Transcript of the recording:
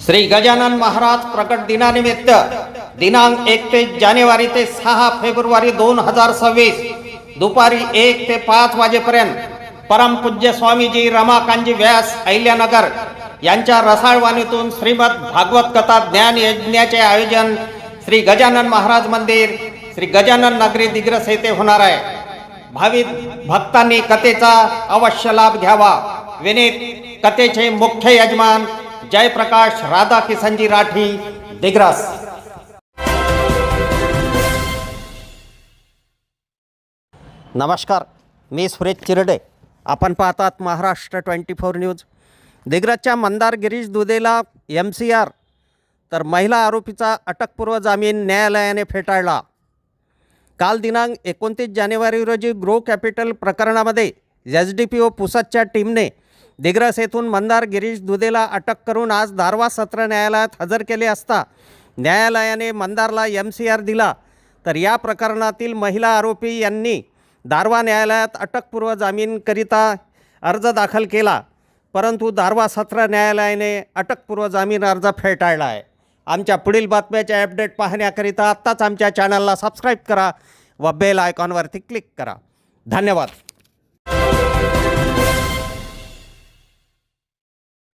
श्री गजानन महाराज प्रकट दिनानिमित्त दिनांक एक ते जानेवारी ते सहा फेब्रुवारी दोन हजार सव्वीस दुपारी एक ते पाच वाजेपर्यंत परमपूज्य स्वामीजी रमाकांजी व्यास अहिल्यानगर यांच्या रसाळवाणीतून श्रीमद भागवत कथा ज्ञान यज्ञाचे आयोजन श्री गजानन महाराज मंदिर श्री गजानन नगरी दिग्रस येथे होणार आहे. भाविक भक्तांनी कथेचा अवश्य लाभ घ्यावा. विनीत कथेचे मुख्य यजमान जयप्रकाश राधा किसनजी राठी दिग्रस। नमस्कार मी सुरेश चिरडे. आपण पाहतात महाराष्ट्र ट्वेंटी फोर न्यूज. दिग्रजच्या मंदार गिरीश दुधेला एम सी आर तर महिला आरोपीचा अटकपूर्व जामीन न्यायालयाने फेटाळला. काल दिनांक एकोणतीस जानेवारी रोजी ग्रो कॅपिटल प्रकरणामध्ये एस डी पी ओ पुसदच्या टीमने दिग्रस येथून मंदार गिरीश दुधेला अटक करून आज दारवा सत्र न्यायालयात हजर केले असता न्यायालयाने मंदारला एम सी आर दिला. तर या प्रकरणातील महिला आरोपी यांनी दारवा न्यायालयात अटकपूर्व जामीनकरिता अर्ज दाखल केला. परंतु दारवा सत्र न्यायालयाने अटकपूर्व जामीन अर्ज फेटाळला आहे. आमच्या पुढील बातम्याचे अपडेट पाहण्याकरिता आत्ताच आमच्या चॅनलला सबस्क्राईब करा व बेल आयकॉनवरती क्लिक करा. धन्यवाद.